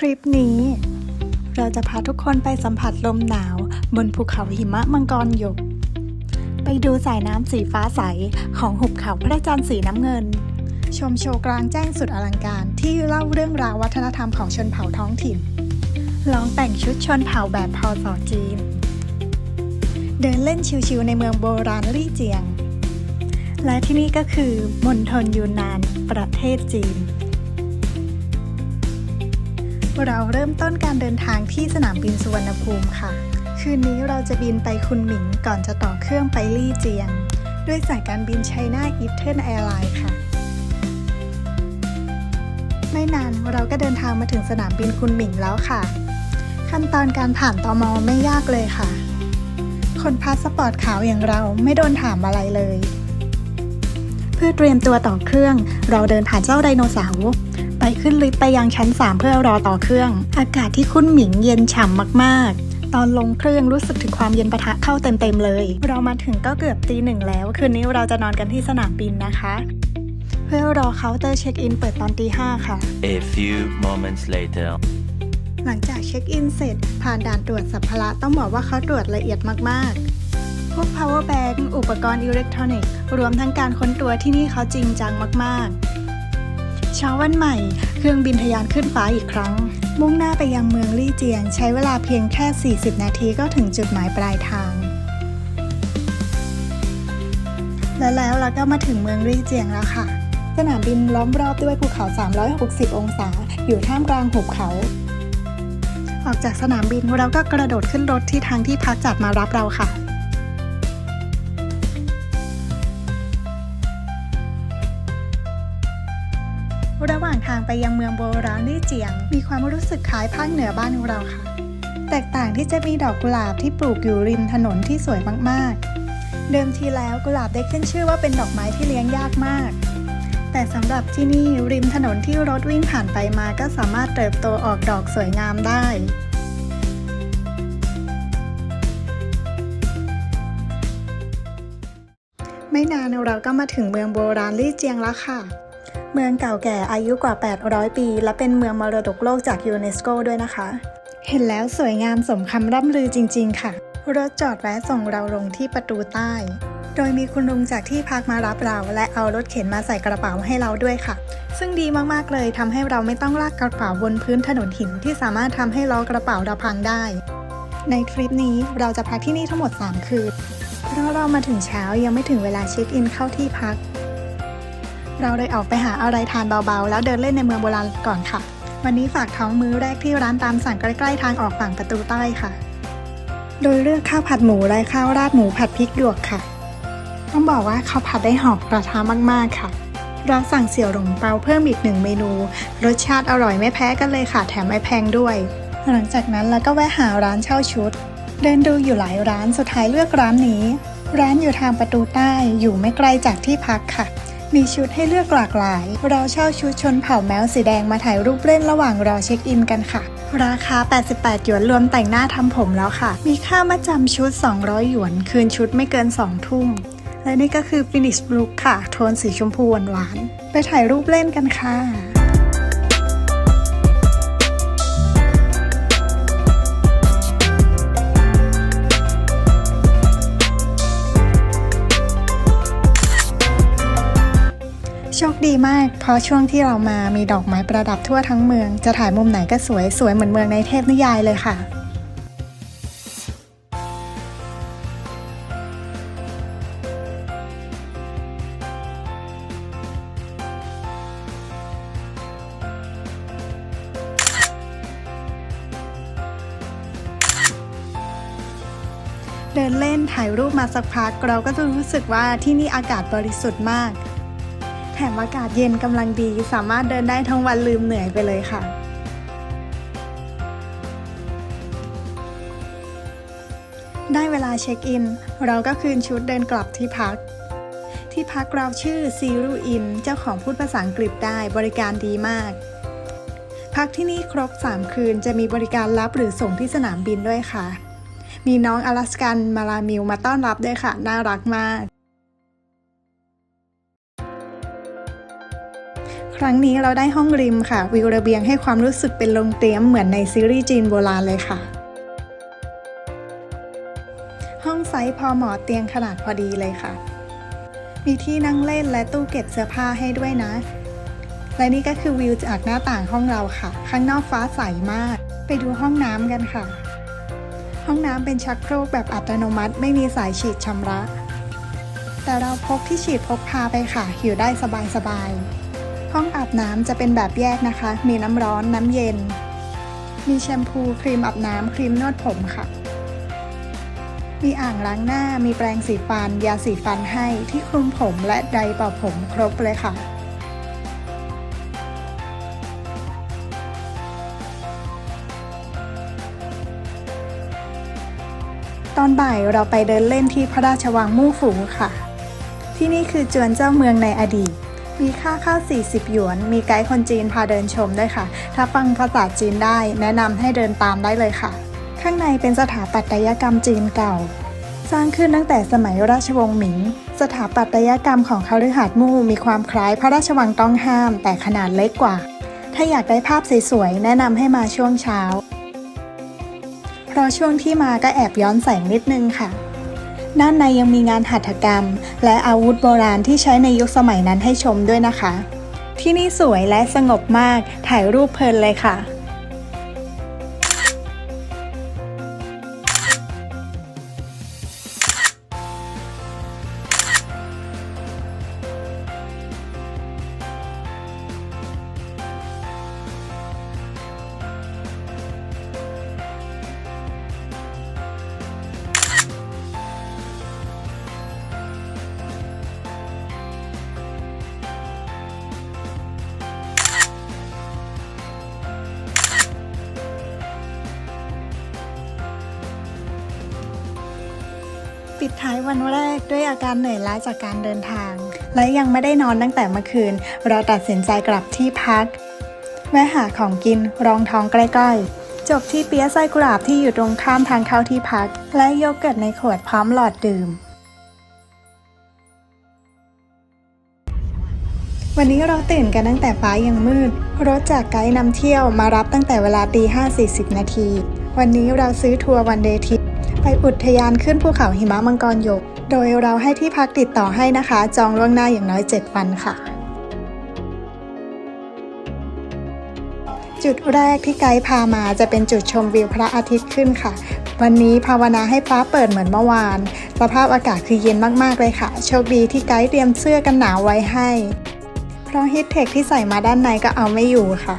คลิปนี้ เราจะพาทุกคนไปสัมผัสลมหนาว บนภูเขาหิมะมังกรหยก ไปดูสายน้ำสีฟ้าใสของหุบเขาพระจันทร์สีน้ำเงิน ชมโชว์กลางแจ้งสุดอลังการที่เล่าเรื่องราววัฒนธรรมของชนเผ่าท้องถิ่น ลองแต่งชุดชนเผ่าแบบพอสอจีน เดินเล่นชิวๆในเมืองโบราณลี่เจียง และที่นี่ก็คือมณฑลยูนนานประเทศจีน เราเริ่มต้นการเดินทางที่สนามบินสุวรรณภูมิค่ะ คืนนี้เราจะบินไปคุนหมิงก่อนจะต่อเครื่องไปลี่เจียง ด้วยสายการบินไชน่าอีเทิร์นแอร์ไลน์ค่ะ ไม่นานเราก็เดินทางมาถึงสนามบินคุนหมิงแล้วค่ะ ขั้นตอนการผ่านตอมอไม่ยากเลยค่ะ คนพาสปอร์ตขาวอย่างเราไม่โดนถามอะไรเลย เพื่อเตรียมตัวต่อเครื่อง เราเดินผ่านเจ้าไดโนเสาร์ ไปขึ้นลิฟต์ไปยังชั้น 3 เพื่อรอต่อเครื่อง อากาศที่คุ้นหมิงเย็นฉ่ำมากๆ ตอนลงเครื่องรู้สึกถึงความเย็นปะทะเข้าเต็มๆเลย เรามาถึงก็เกือบตีหนึ่งแล้ว คืนนี้เราจะนอนกันที่สนามบินนะคะ เพื่อรอเคาน์เตอร์เช็คอินเปิดตอนตีห้าค่ะ A few moments later. หลังจากเช็คอินเสร็จ ผ่านด่านตรวจสัมภาระต้องบอกว่าเขาตรวจละเอียดมากๆ พวก power bank อุปกรณ์อิเล็กทรอนิกส์ รวมทั้งการค้นตัวที่นี่เขาจริงจังมากๆ เช้าวันใหม่ เครื่องบินทะยานขึ้นฟ้าอีกครั้ง มุ่งหน้าไปยังเมืองลี่เจียง ใช้เวลาเพียงแค่ 40 นาทีก็ถึงจุดหมายปลายทาง และแล้วเราก็มาถึงเมืองลี่เจียงแล้วค่ะ สนามบินล้อมรอบด้วยภูเขา 360 องศา อยู่ท่ามกลางหุบเขา ออกจากสนามบินเราก็กระโดดขึ้นรถที่ทางที่พักจัดมารับเราค่ะ ระหว่างทางไปยังเมืองโบราณลี่เจียง มีความรู้สึกคล้ายภาคเหนือบ้านของเราค่ะ แตกต่างที่จะมีดอกกุหลาบที่ปลูกอยู่ริมถนนที่สวยมากๆ เดิมทีแล้วกุหลาบได้ขึ้นชื่อว่าเป็นดอกไม้ที่เลี้ยงยากมาก แต่สำหรับที่นี่ริมถนนที่รถวิ่งผ่านไปมาก็สามารถเติบโตออกดอกสวยงามได้ไม่นานเราก็มาถึงเมืองโบราณลี่เจียงแล้วค่ะ เมืองเก่าแก่อายุกว่า 800 ปี และเป็นเมืองมรดกโลกจากยูเนสโกด้วยนะคะ เห็นแล้วสวยงามสมคำร่ำลือจริง ๆ ค่ะ รถจอดแวะส่งเราลงที่ประตูใต้ โดยมีคุณลุงจากที่พักมารับเรา และเอารถเข็นมาใส่กระเป๋าให้เราด้วยค่ะ ซึ่งดีมากๆเลยทำให้เราไม่ต้องลากกระเป๋าบนพื้นถนนหินที่สามารถทำให้ล้อกระเป๋าเราพังได้ ในทริปนี้เราจะพักที่นี่ทั้งหมด 3 คืนเพราะเรามาถึงเช้ายังไม่ถึงเวลาเช็คอินเข้าที่พัก เราเลยออกไปหาอะไรทานเบาๆ แล้วเดินเล่นในเมืองโบราณก่อนค่ะ วันนี้ฝากท้องมื้อแรกที่ร้านตามสั่งใกล้ๆทางออกฝั่งประตูใต้ค่ะ โดยเลือกข้าวผัดหมูและข้าวราดหมูผัดพริกหยวกค่ะ ต้องบอกว่าเขาผัดได้หอมกระทะมากๆค่ะเราสั่งเสี่ยวหลงเปาเพิ่มอีกหนึ่งเมนู รสชาติอร่อยไม่แพ้กันเลยค่ะแถมไม่แพงด้วย หลังจากนั้นเราก็แวะหาร้านเช่าชุด เดินดูอยู่หลายร้านสุดท้ายเลือกร้านนี้ ร้านอยู่ทางประตูใต้อยู่ไม่ไกลจากที่พักค่ะ มีชุดให้เลือกหลากหลาย เราเช่าชุดชนเผ่าแมวสีแดงมาถ่ายรูปเล่นระหว่างรอเช็คอินกันค่ะ ราคา 88 หยวนรวมแต่งหน้าทำผมแล้วค่ะ มีค่ามาจำชุด 200 หยวน คืนชุดไม่เกิน 2 ทุ่มและนี่ก็คือ finish look ค่ะ โทนสีชมพูหวานๆ ไปถ่ายรูปเล่นกันค่ะ ดีมาก เพราะช่วงที่เรามามีดอกไม้ประดับทั่วทั้งเมือง จะถ่ายมุมไหนก็สวยสวยเหมือนเมืองในเทพนิยายเลยค่ะเดินเล่นถ่ายรูปมาสักพัก เราก็จะรู้สึกว่าที่นี่อากาศบริสุทธิ์มาก แถมอากาศเย็นกำลังดีสามารถเดินได้ทั้งวันลืมเหนื่อยไปเลยค่ะได้เวลาเช็คอิน เราก็คืนชุดเดินกลับที่พัก ที่พักเราชื่อซีรูอินเจ้าของพูดภาษาอังกฤษได้บริการดีมาก พักที่นี่ครบ 3 คืนจะมีบริการรับหรือส่งที่สนามบินด้วยค่ะ มีน้องอลาสกันมาลามิวมาต้อนรับด้วยค่ะ น่ารักมาก ครั้งนี้เราได้ห้องริมค่ะ วิวระเบียงให้ความรู้สึกเป็นโรงเตรียมเหมือนในซีรีส์จีนโบราณเลยค่ะ ห้องไซส์พอเหมาะเตียงขนาดพอดีเลยค่ะ มีที่นั่งเล่นและตู้เก็บเสื้อผ้าให้ด้วยนะ และนี่ก็คือวิวจากหน้าต่างห้องเราค่ะ ข้างนอกฟ้าใสมาก ไปดูห้องน้ำกันค่ะ ห้องน้ำเป็นชักโครกแบบอัตโนมัติ ไม่มีสายฉีดชำระแต่เราพกที่ฉีดพกพาไปค่ะอยู่ได้สบายๆ ห้องอาบน้ำจะเป็นแบบแยกนะคะ มีน้ำร้อนน้ำเย็น มีแชมพูครีมอาบน้ำครีมนวดผมค่ะ มีอ่างล้างหน้ามีแปรงสีฟัน ยาสีฟันให้ที่คลุมผมและไดร์เป่าผมครบเลยค่ะตอนบ่ายเราไปเดินเล่นที่พระราชวังมู่ฝูค่ะ ที่นี่คือจวนเจ้าเมืองในอดีต มีค่าเข้า 40 หยวน มีไกด์คนจีนพาเดินชมด้วยค่ะ ถ้าฟังภาษาจีนได้ แนะนำให้เดินตามได้เลยค่ะ ข้างในเป็นสถาปัตยกรรมจีนเก่า สร้างขึ้นตั้งแต่สมัยราชวงศ์หมิง สถาปัตยกรรมของคฤหาสน์มู่มีความคล้ายพระราชวังต้องห้าม แต่ขนาดเล็กกว่า ถ้าอยากได้ภาพสวยๆ แนะนำให้มาช่วงเช้า เพราะช่วงที่มาก็แอบย้อนแสงนิดนึงค่ะ ด้านในยังมีงานหัตถกรรม และอาวุธโบราณที่ใช้ในยุคสมัยนั้นให้ชมด้วยนะคะ ที่นี่สวยและสงบมากถ่ายรูปเพลินเลยค่ะ ปิดท้ายวันแรกด้วยอาการเหนื่อยล้าจากการเดินทาง และยังไม่ได้นอนตั้งแต่เมื่อคืน เราตัดสินใจกลับที่พักแวะหาของกินรองท้องใกล้ๆ จบที่เปี๊ยะไส้กุหลาบที่อยู่ตรงข้ามทางเข้าที่พัก และโยเกิร์ตในขวดพร้อมหลอดดื่ม วันนี้เราตื่นกันตั้งแต่ฟ้ายังมืด รถจากไกด์นำเที่ยวมารับตั้งแต่เวลาตี5 40 นาที วันนี้เราซื้อทัวร์วันเดย์ทริป ไปอุทยานขึ้นภูเขาหิมะมังกรหยก โดยเราให้ที่พักติดต่อให้นะคะ จองล่วงหน้าอย่างน้อย 7 วันค่ะ จุดแรกที่ไกด์พามาจะเป็นจุดชมวิวพระอาทิตย์ขึ้นค่ะ วันนี้ภาวนาให้ฟ้าเปิดเหมือนเมื่อวาน สภาพอากาศคือเย็นมากๆเลยค่ะ โชคดีที่ไกด์เตรียมเสื้อกันหนาวไว้ให้ เพราะฮิตเทคที่ใส่มาด้านในก็เอาไม่อยู่ค่ะ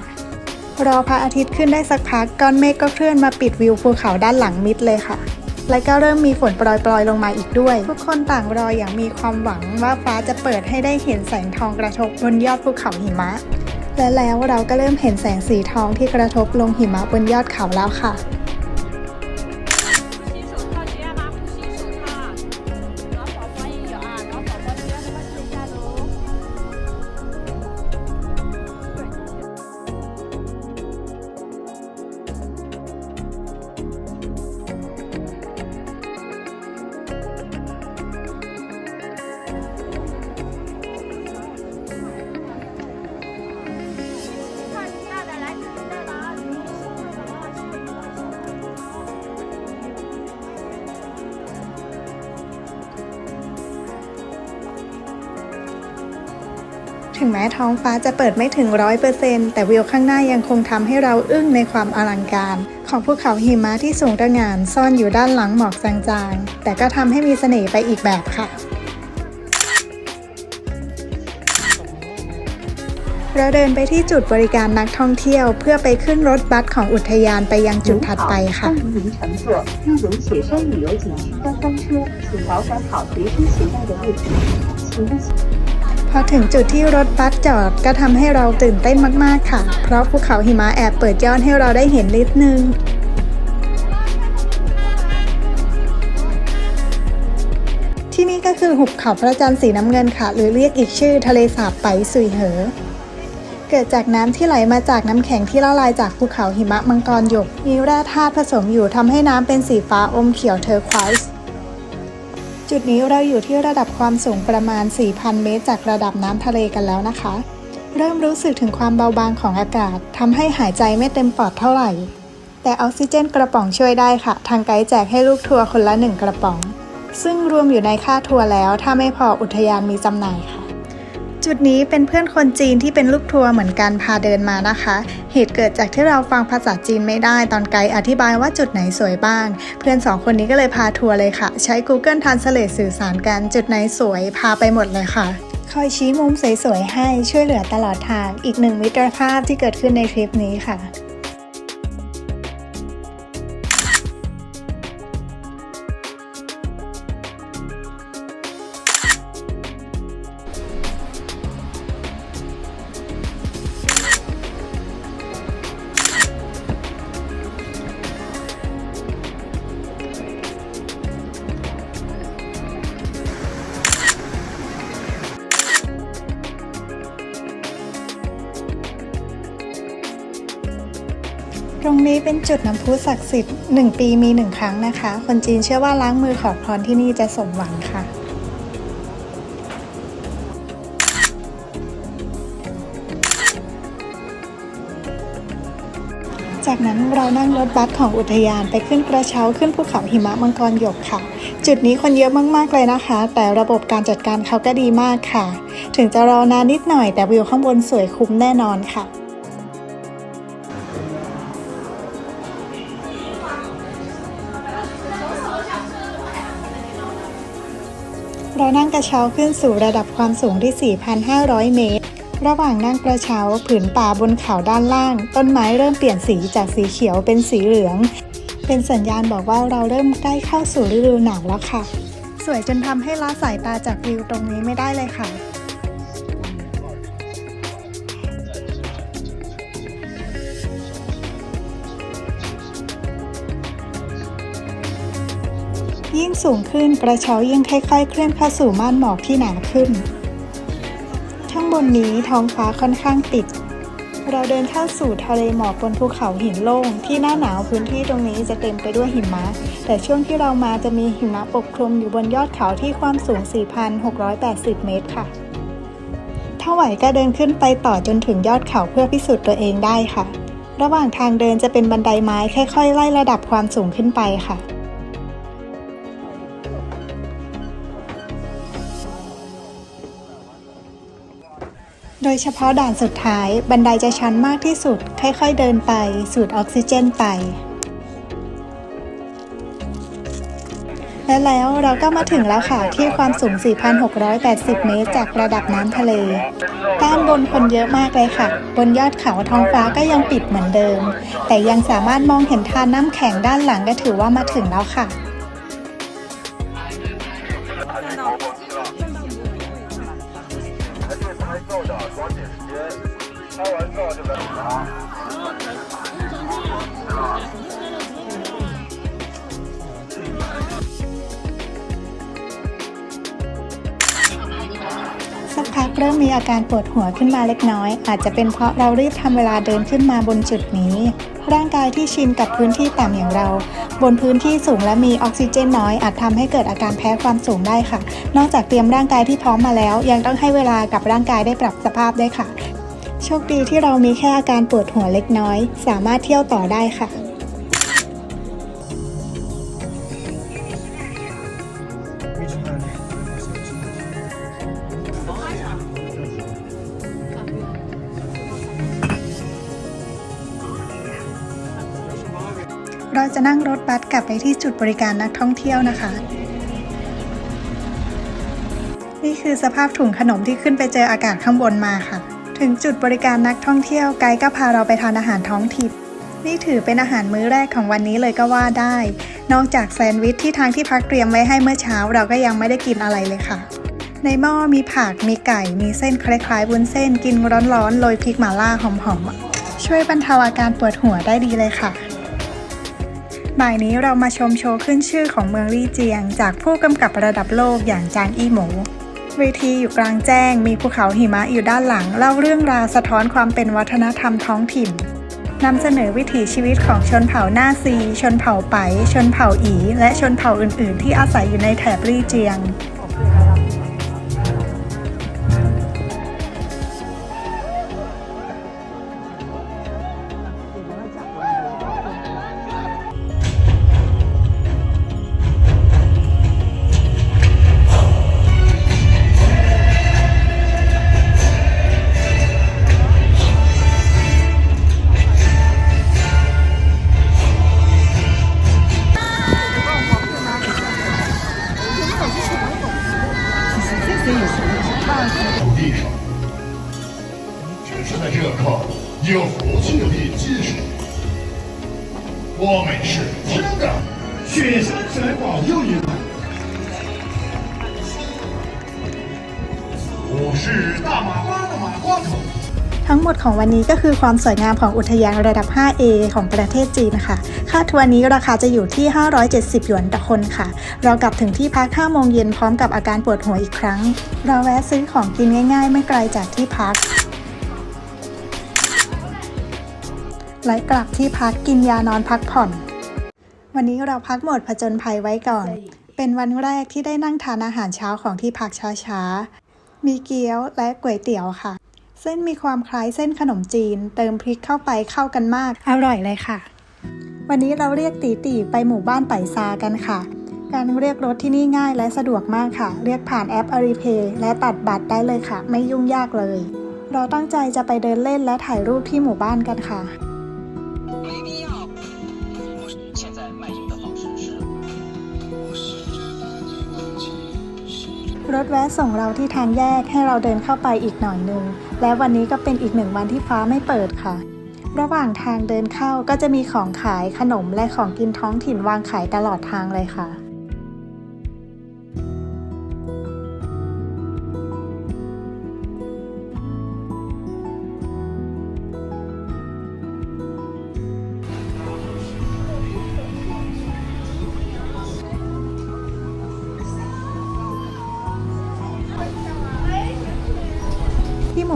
รอพระอาทิตย์ขึ้นได้สักพักก้อนเมฆก็เคลื่อนมาปิดวิวภูเขาด้านหลังมิดเลยค่ะ และก็เริ่มมีฝนโปรยๆลงมาอีกด้วย ทุกคนต่างรออย่างมีความหวังว่าฟ้าจะเปิดให้ได้เห็นแสงทองกระทบบนยอดภูเขาหิมะ และแล้วเราก็เริ่มเห็นแสงสีทองที่กระทบลงหิมะบนยอดเขาแล้วค่ะถึงแม้ท้องฟ้าจะเปิดไม่ถึงร้อยเปอร์เซ็นต์แต่วิวข้างหน้ายังคงทำให้เราอึ้งในความอลังการ ของภูเขาหิมะที่สูงระหง่านซ่อนอยู่ด้านหลังหมอกจางๆ แต่ก็ทำให้มีเสน่ห์ไปอีกแบบค่ะ เราเดินไปที่จุดบริการนักท่องเที่ยว เพื่อไปขึ้นรถบัสของอุทยานไปยังจุดถัดไปค่ะ 欢迎您乘坐优游雪山旅游景区观光车，请调整好随身携带的物品，请勿 พ อถึงจุดที่รถบัสจอดก็ทำให้เราตื่นเต้นมากๆค่ะ เพราะภูเขาหิมะแอบเปิดยอดให้เราได้เห็นนิดนึงที่นี่ก็คือหุบเขาพระจันทร์สีน้ำเงินค่ะ หรือเรียกอีกชื่อทะเลสาบไปสุยเหอ เกิดจากน้ำที่ไหลมาจากน้ำแข็งที่ละลายจากภูเขาหิมะมังกรหยก มีแร่ธาตุผสมอยู่ทำให้น้ำเป็นสีฟ้าอมเขียวเทอร์ควอยส์ จุดนี้เราอยู่ที่ระดับความสูงประมาณ 4,000 เมตร จากระดับน้ำทะเลกันแล้วนะคะ เริ่มรู้สึกถึงความเบาบางของอากาศทำให้หายใจไม่เต็มปอดเท่าไหร่ แต่ออกซิเจนกระป๋องช่วยได้ค่ะ ทางไกด์แจกให้ลูกทัวร์คนละหนึ่งกระป๋อง ซึ่งรวมอยู่ในค่าทัวร์แล้ว ถ้าไม่พออุทยานมีจำหน่ายค่ะ จุดนี้เป็นเพื่อนคนจีนที่เป็นลูกทัวร์เหมือนกันพาเดินมานะคะ เหตุเกิดจากที่เราฟังภาษาจีนไม่ได้ตอนไกด์อธิบายว่าจุดไหนสวยบ้าง เพื่อนสองคนนี้ก็เลยพาทัวร์เลยค่ะ ใช้ Google Translate สื่อสารกันจุดไหนสวยพาไปหมดเลยค่ะคอยชี้มุมสวยๆให้ช่วยเหลือตลอดทางอีกหนึ่งมิตรภาพที่เกิดขึ้นในทริปนี้ค่ะ เป็นจุดน้ำพุศักดิ์สิทธิ์หนึ่งปีมีหนึ่งครั้งนะคะ คนจีนเชื่อว่าล้างมือขอพรที่นี่จะสมหวังค่ะจากนั้นเรานั่งรถบัสของอุทยานไปขึ้นกระเช้าขึ้นภูเขาหิมะมังกรหยกค่ะ จุดนี้คนเยอะมากๆเลยนะคะ แต่ระบบการจัดการเขาก็ดีมากค่ะ ถึงจะรอนานนิดหน่อยแต่วิวข้างบนสวยคุ้มแน่นอนค่ะ เรานั่งกระเช้าขึ้นสู่ระดับความสูงที่ 4,500 เมตร ระหว่างนั่งกระเช้าผืนป่าบนเขาด้านล่าง ต้นไม้เริ่มเปลี่ยนสีจากสีเขียวเป็นสีเหลือง เป็นสัญญาณบอกว่าเราเริ่มใกล้เข้าสู่ฤดูหนาวแล้วค่ะ สวยจนทำให้ละสายตาจากวิวตรงนี้ไม่ได้เลยค่ะ สูงขึ้นกระเช้ายิ่งค่อย ๆ เคลื่อนเข้าสู่ม่านหมอกที่หนาขึ้น ข้างบนนี้ท้องฟ้าค่อนข้างปิด เราเดินเข้าสู่ทะเลหมอกบนภูเขาหินโล่งที่หน้าหนาวพื้นที่ตรงนี้จะเต็มไปด้วยหิมะ แต่ช่วงที่เรามาจะมีหิมะปกคลุมอยู่บนยอดเขาที่ความสูง 4,680 เมตรค่ะ ถ้าไหวก็เดินขึ้นไปต่อจนถึงยอดเขาเพื่อพิสูจน์ตัวเองได้ค่ะ ระหว่างทางเดินจะเป็นบันไดไม้ค่อยๆไล่ระดับความสูงขึ้นไปค่ะ โดยเฉพาะด่านสุดท้ายบันไดจะชันมากที่สุด ค่อยๆเดินไป สูดออกซิเจนไป และแล้วเราก็มาถึงแล้วค่ะ ที่ความสูง 4,680 เมตร จากระดับน้ำทะเล ด้านบนคนเยอะมากเลยค่ะ บนยอดเขาท้องฟ้าก็ยังปิดเหมือนเดิม แต่ยังสามารถมองเห็นทานน้ำแข็งด้านหลังก็ถือว่ามาถึงแล้วค่ะ เริ่มมีอาการปวดหัวขึ้นมาเล็กน้อย อาจจะเป็นเพราะเรารีบทำเวลาเดินขึ้นมาบนจุดนี้ ร่างกายที่ชินกับพื้นที่ต่ำอย่างเรา บนพื้นที่สูงและมีออกซิเจนน้อย อาจทำให้เกิดอาการแพ้ความสูงได้ค่ะ นอกจากเตรียมร่างกายที่พร้อมมาแล้ว ยังต้องให้เวลากับร่างกายได้ปรับสภาพได้ค่ะ โชคดีที่เรามีแค่อาการปวดหัวเล็กน้อย สามารถเที่ยวต่อได้ค่ะ เราจะนั่งรถบัสกลับไปที่จุดบริการนักท่องเที่ยวนะคะ นี่คือสภาพถุงขนมที่ขึ้นไปเจออากาศข้างบนมาค่ะ ถึงจุดบริการนักท่องเที่ยวไกด์ก็พาเราไปทานอาหารท้องถิ่นนี่ถือเป็นอาหารมื้อแรกของวันนี้เลยก็ว่าได้ นอกจากแซนด์วิชที่ทางที่พักเตรียมไว้ให้เมื่อเช้า เราก็ยังไม่ได้กินอะไรเลยค่ะ ในหม้อมีผัก มีไก่ มีเส้นคล้ายๆวุ้นเส้น กินร้อนๆโรยพริกหม่าล่าหอมๆ ช่วยบรรเทาอาการปวดหัวได้ดีเลยค่ะ บ่ายนี้เรามาชมโชว์ขึ้นชื่อของเมืองลี่เจียง จากผู้กำกับระดับโลกอย่างจางอี้หมูเวทีอยู่กลางแจ้ง มีภูเขาหิมะอยู่ด้านหลัง เล่าเรื่องราวสะท้อนความเป็นวัฒนธรรมท้องถิ่นนำเสนอวิถีชีวิตของชนเผ่าหน้าซี ชนเผ่าไป ชนเผ่าอี และชนเผ่าอื่น ๆ ที่อาศัยอยู่ในแถบลี่เจียง วันนี้ก็คือความสวยงามของอุทยานระดับ 5A ของประเทศจีนค่ะค่าทัวร์นี้ราคาจะอยู่ที่ 570 หยวนต่อคนค่ะ เรากลับถึงที่พัก5โมงเย็นพร้อมกับอาการปวดหัวอีกครั้ง เราแวะซื้อของกินง่ายๆ ไม่ไกลจากที่พักและกลับที่พักกินยานอนพักผ่อน วันนี้เราพักโหมดผจญภัยไว้ก่อน เป็นวันแรกที่ได้นั่งทานอาหารเช้าของที่พักช้าๆ มีเกี๊ยวและก๋วยเตี๋ยวค่ะ เส้นมีความคล้ายเส้นขนมจีน เติมพริกเข้าไปเข้ากันมาก อร่อยเลยค่ะ วันนี้เราเรียกตีตีไปหมู่บ้านไปซากันค่ะ การเรียกรถที่นี่ง่ายและสะดวกมากค่ะ เรียกผ่านแอป a r i p a y และตัดบัตรได้เลยค่ะ ไม่ยุ่งยากเลย เราตั้งใจจะไปเดินเล่นและถ่ายรูปที่หมู่บ้านกันค่ะ รถแวะส่งเราที่ทางแยกให้เราเดินเข้าไปอีกหน่อยหนึง และวันนี้ก็เป็นอีกหนึ่งวันที่ฟ้าไม่เปิดค่ะ ระหว่างทางเดินเข้าก็จะมีของขายขนมและของกินท้องถิ่นวางขายตลอดทางเลยค่ะ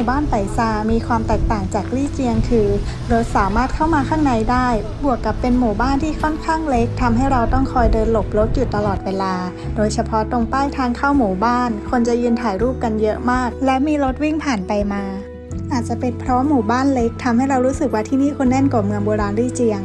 บ้านไปซา มีความแตกต่างจากลี่เจียงคือรถสามารถเข้ามาข้างในได้ บวกกับเป็นหมู่บ้านที่ค่อนข้างเล็กทำให้เราต้องคอยเดินหลบรถอยู่ตลอดเวลา โดยเฉพาะตรงป้ายทางเข้าหมู่บ้าน คนจะยืนถ่ายรูปกันเยอะมาก และมีรถวิ่งผ่านไปมา อาจจะเป็นเพราะหมู่บ้านเล็กทำให้เรารู้สึกว่าที่นี่คนแน่นกว่าเมืองโบราณลี่เจียง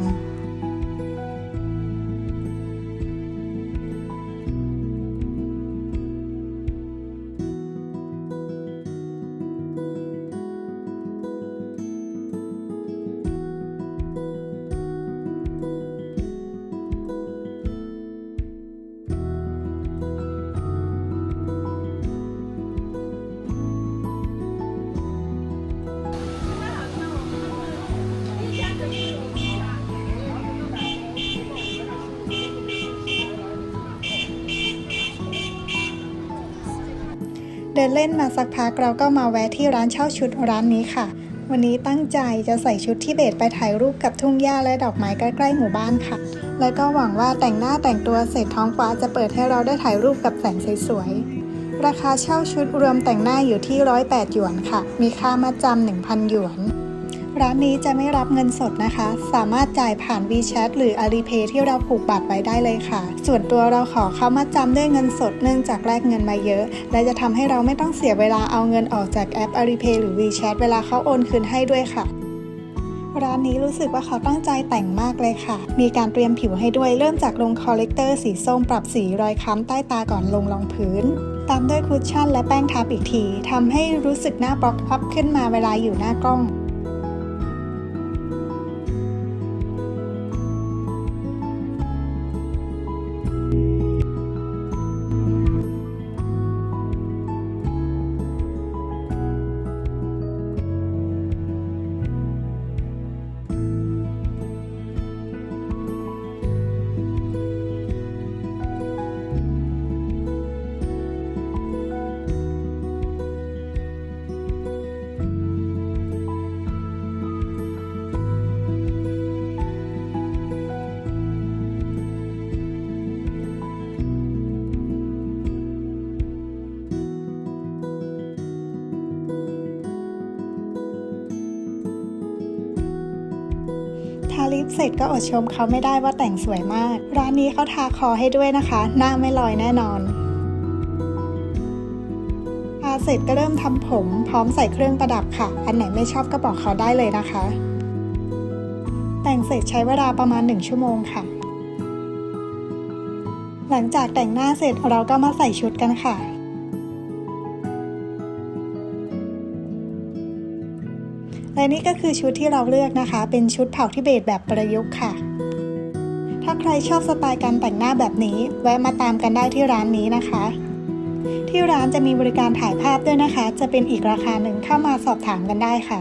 มาสักพักเราก็มาแวะที่ร้านเช่าชุดร้านนี้ค่ะ วันนี้ตั้งใจจะใส่ชุดที่เบตไปถ่ายรูปกับทุ่งหญ้าและดอกไม้ใกล้ๆหมู่บ้านค่ะ และก็หวังว่าแต่งหน้าแต่งตัวเสร็จท้องฟ้าจะเปิดให้เราได้ถ่ายรูปกับแสงสวยๆ ราคาเช่าชุดรวมแต่งหน้าอยู่ที่ 108 หยวนค่ะ มีค่ามาจำ1,000 หยวน ร้านนี้จะไม่รับเงินสดนะคะ สามารถจ่ายผ่าน WeChat หรือ Alipay ที่เราผูกบัตรไว้ได้เลยค่ะ ส่วนตัวเราขอเข้ามาจำด้วยเงินสดเนื่องจากแลกเงินมาเยอะ และจะทำให้เราไม่ต้องเสียเวลาเอาเงินออกจากแอป Alipay หรือ WeChat เวลาเขาโอนคืนให้ด้วยค่ะร้านนี้รู้สึกว่าเขาตั้งใจแต่งมากเลยค่ะ มีการเตรียมผิวให้ด้วยเริ่มจากลงคอลเลกเตอร์สีส้มปรับสีรอยค้ำใต้ตาก่อนลงรองพื้น ตามด้วยคุชชั่นและแป้งทับอีกทีทำให้รู้สึกหน้าบล็อกอัพขึ้นมาเวลาอยู่หน้ากล้อง เสร็จก็อดชมเขาไม่ได้ว่าแต่งสวยมาก ร้านนี้เขาทาคอให้ด้วยนะคะ หน้าไม่ลอยแน่นอนทาเสร็จก็เริ่มทำผม พร้อมใส่เครื่องประดับค่ะ อันไหนไม่ชอบก็บอกเขาได้เลยนะคะ แต่งเสร็จใช้เวลาประมาณ 1 ชั่วโมงค่ะ หลังจากแต่งหน้าเสร็จเราก็มาใส่ชุดกันค่ะ และนี่ก็คือชุดที่เราเลือกนะคะ เป็นชุดเผ่าทิเบตแบบประยุกต์ค่ะ ถ้าใครชอบสไตล์การแต่งหน้าแบบนี้ แวะมาตามกันได้ที่ร้านนี้นะคะ ที่ร้านจะมีบริการถ่ายภาพด้วยนะคะ จะเป็นอีกราคาหนึ่งเข้ามาสอบถามกันได้ค่ะ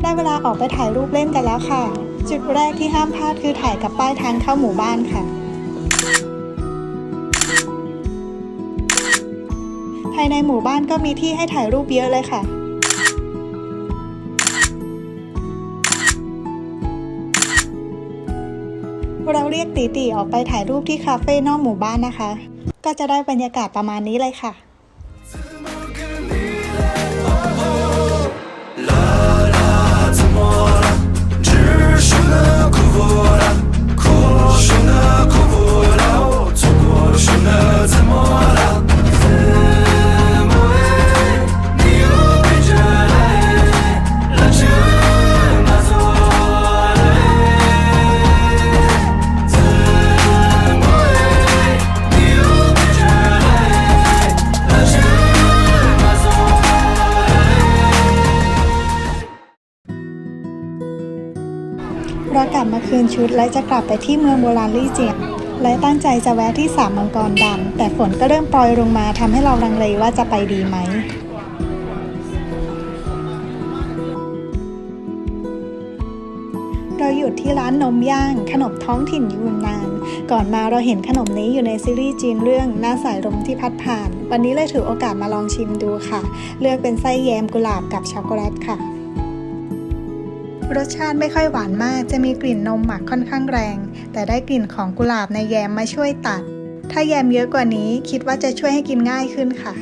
ได้เวลาออกไปถ่ายรูปเล่นกันแล้วค่ะ จุดแรกที่ห้ามพลาดคือถ่ายกับป้ายทางเข้าหมู่บ้านค่ะภายในหมู่บ้านก็มีที่ให้ถ่ายรูปเยอะเลยค่ะ เราเรียกตีตีออกไปถ่ายรูปที่คาเฟ่นอกหมู่บ้านนะคะ ก็จะได้บรรยากาศประมาณนี้เลยค่ะ นชุดและจะกลับไปที่เมืองโบราณลี่เจียงและตั้งใจจะแวะที่สามมังกรดำแต่ฝนก็เริ่มปล่อยลงมาทำให้เราลังเลว่าจะไปดีไหมเราหยุดที่ร้านนมย่าง ขนมท้องถิ่นยูนนาน ก่อนมาเราเห็นขนมนี้อยู่ในซีรีส์จีนเรื่องหน้าสายลมที่พัดผ่าน วันนี้เลยถือโอกาสมาลองชิมดูค่ะ เลือกเป็นไส้แยมกุหลาบกับช็อกโกแลตค่ะ รสชาติไม่ค่อยหวานมาก จะมีกลิ่นนมหมักค่อนข้างแรง แต่ได้กลิ่นของกุหลาบในแยมมาช่วยตัด ถ้าแยมเยอะกว่านี้คิดว่าจะช่วยให้กินง่ายขึ้นค่ะ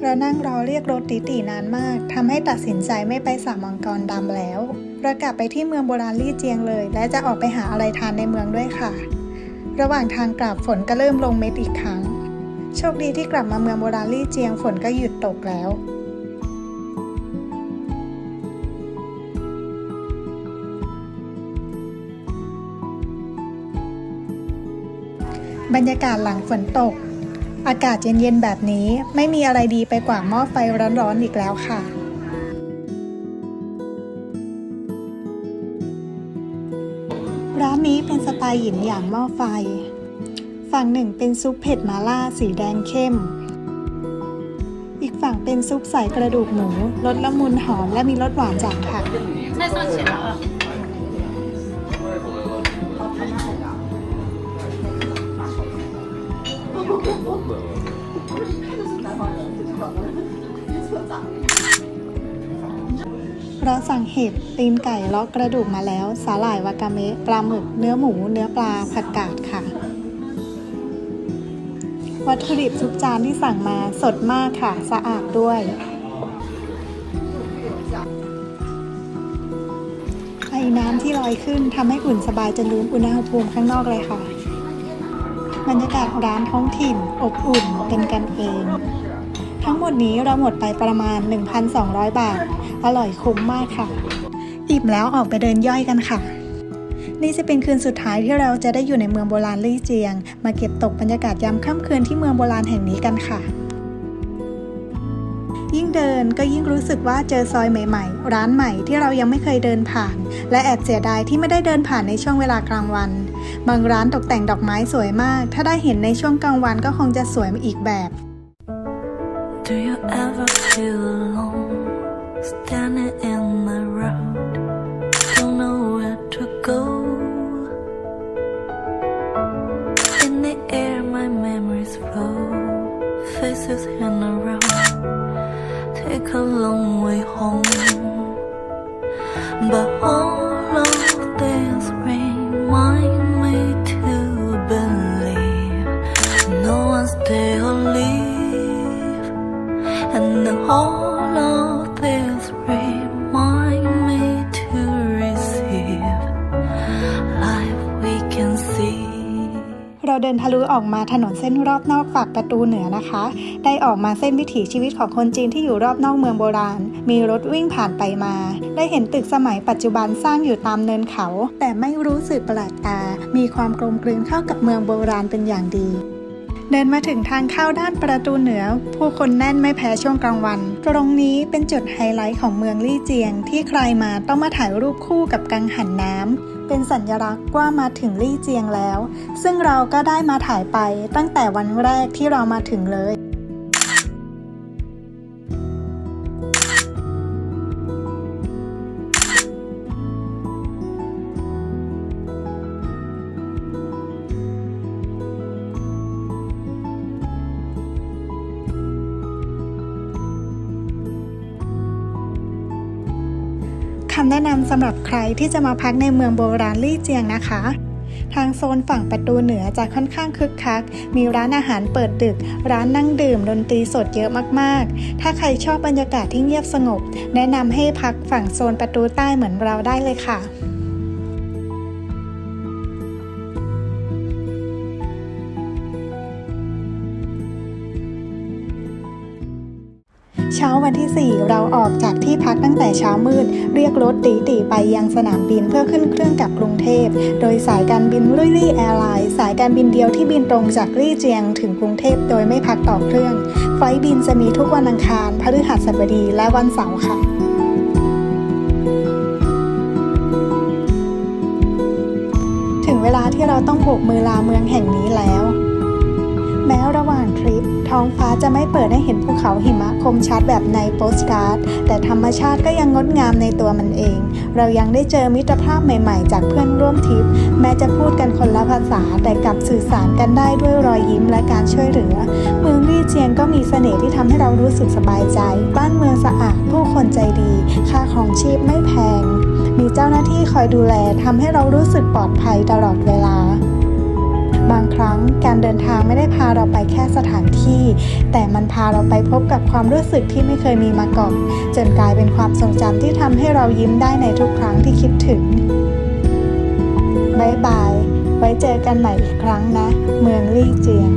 เรานั่งรอเรียกรถตีตีนานมากทำให้ตัดสินใจไม่ไปสามมังกรดำแล้วเรากลับไปที่เมืองโบราณลี่เจียงเลย และจะออกไปหาอะไรทานในเมืองด้วยค่ะ ระหว่างทางกลับฝนก็เริ่มลงเม็ดอีกครั้ง โชคดีที่กลับมาเมืองโบราณลี่เจียงฝนก็หยุดตกแล้ว บรรยากาศหลังฝนตก อากาศเย็นๆแบบนี้ไม่มีอะไรดีไปกว่าหม้อไฟร้อนๆอีกแล้วค่ะ ร้านนี้เป็นสไตล์หยินหยางหม้อไฟ ฝั่งหนึ่งเป็นซุปเผ็ดมาล่าสีแดงเข้ม อีกฝั่งเป็นซุปใส่กระดูกหมูรสละมุนหอมและมีรสหวานจัดค่ะ เราสั่งเห็ดตีนไก่เลาะกระดูกมาแล้ว สาหร่ายวากาเมะปลาหมึก เนื้อหมู เนื้อปลาผัดกาดค่ะ วัตถุดิบทุกจานที่สั่งมาสดมากค่ะ สะอาดด้วยไอ้น้ำที่ลอยขึ้นทำให้อุ่นสบายจนลืมอุณหภูมิข้างนอกเลยค่ะ บรรยากาศร้านท้องถิ่นอบอุ่นเป็นกันเอง ทั้งหมดนี้เราหมดไปประมาณ 1,200 บาท อร่อยคุ้มมากค่ะ อิ่มแล้วออกไปเดินย่อยกันค่ะ นี่จะเป็นคืนสุดท้ายที่เราจะได้อยู่ในเมืองโบราณลี่เจียง มาเก็บตกบรรยากาศยามค่ำคืนที่เมืองโบราณแห่งนี้กันค่ะ ยิ่งเดินก็ยิ่งรู้สึกว่าเจอซอยใหม่ ๆ ร้านใหม่ที่เรายังไม่เคยเดินผ่าน และแอบเสียดายที่ไม่ได้เดินผ่านในช่วงเวลากลางวัน บางร้านตกแต่งดอกไม้สวยมาก ถ้าได้เห็นในช่วงกลางวันก็คงจะสวยอีกแบบ too long standing in ออกมาถนนเส้นรอบนอกปากประตูเหนือนะคะ ได้ออกมาเส้นวิถีชีวิตของคนจีนที่อยู่รอบนอกเมืองโบราณ มีรถวิ่งผ่านไปมา ได้เห็นตึกสมัยปัจจุบันสร้างอยู่ตามเนินเขา แต่ไม่รู้สึกประหลาดตา มีความกลมกลืนเข้ากับเมืองโบราณเป็นอย่างดีเดินมาถึงทางเข้าด้านประตูเหนือ ผู้คนแน่นไม่แพ้ช่วงกลางวัน ตรงนี้เป็นจุดไฮไลท์ของเมืองลี่เจียง ที่ใครมาต้องมาถ่ายรูปคู่กับกังหันน้ำเป็นสัญลักษณ์ว่ามาถึงลี่เจียงแล้ว ซึ่งเราก็ได้มาถ่ายไปตั้งแต่วันแรกที่เรามาถึงเลย แนะนำสำหรับใครที่จะมาพักในเมืองโบราณลี่เจียงนะคะ ทางโซนฝั่งประตูเหนือจะค่อนข้างคึกคัก มีร้านอาหารเปิดดึก ร้านนั่งดื่มดนตรีสดเยอะมากๆ ถ้าใครชอบบรรยากาศที่เงียบสงบ แนะนำให้พักฝั่งโซนประตูใต้เหมือนเราได้เลยค่ะ ที่ 4 เราออกจากที่พักตั้งแต่เช้ามืด เรียกรถตีตีไปยังสนามบินเพื่อขึ้นเครื่องกลับกรุงเทพ โดยสายการบินลุยลี่แอร์ไลน์สายการบินเดียวที่บินตรงจากลี่เจียงถึงกรุงเทพโดยไม่พักต่อเครื่อง ไฟล์บินจะมีทุกวันอังคาร พฤหัสบดีและวันเสาร์ค่ะถึงเวลาที่เราต้องโบกมือลาเมืองแห่งนี้แล้ว แม้ระหว่าง ท้องฟ้าจะไม่เปิดให้เห็นภูเขาหิมะคมชัดแบบในโปสการ์ด แต่ธรรมชาติก็ยังงดงามในตัวมันเอง เรายังได้เจอมิตรภาพใหม่ๆ จากเพื่อนร่วมทริป แม้จะพูดกันคนละภาษาแต่กลับสื่อสารกันได้ด้วยรอยยิ้มและการช่วยเหลือ เมืองลี่เจียงก็มีเสน่ห์ที่ทำให้เรารู้สึกสบายใจ บ้านเมืองสะอาด ผู้คนใจดี ค่าของชีพไม่แพง มีเจ้าหน้าที่คอยดูแลทำให้เรารู้สึกปลอดภัยตลอดเวลา บางครั้งการเดินทางไม่ได้พาเราไปแค่สถานที่ แต่มันพาเราไปพบกับความรู้สึกที่ไม่เคยมีมาก่อนจนกลายเป็นความทรงจำที่ทำให้เรายิ้มได้ในทุกครั้งที่คิดถึงบายบาย ไว้เจอกันใหม่อีกครั้งนะ เมืองลี่เจียง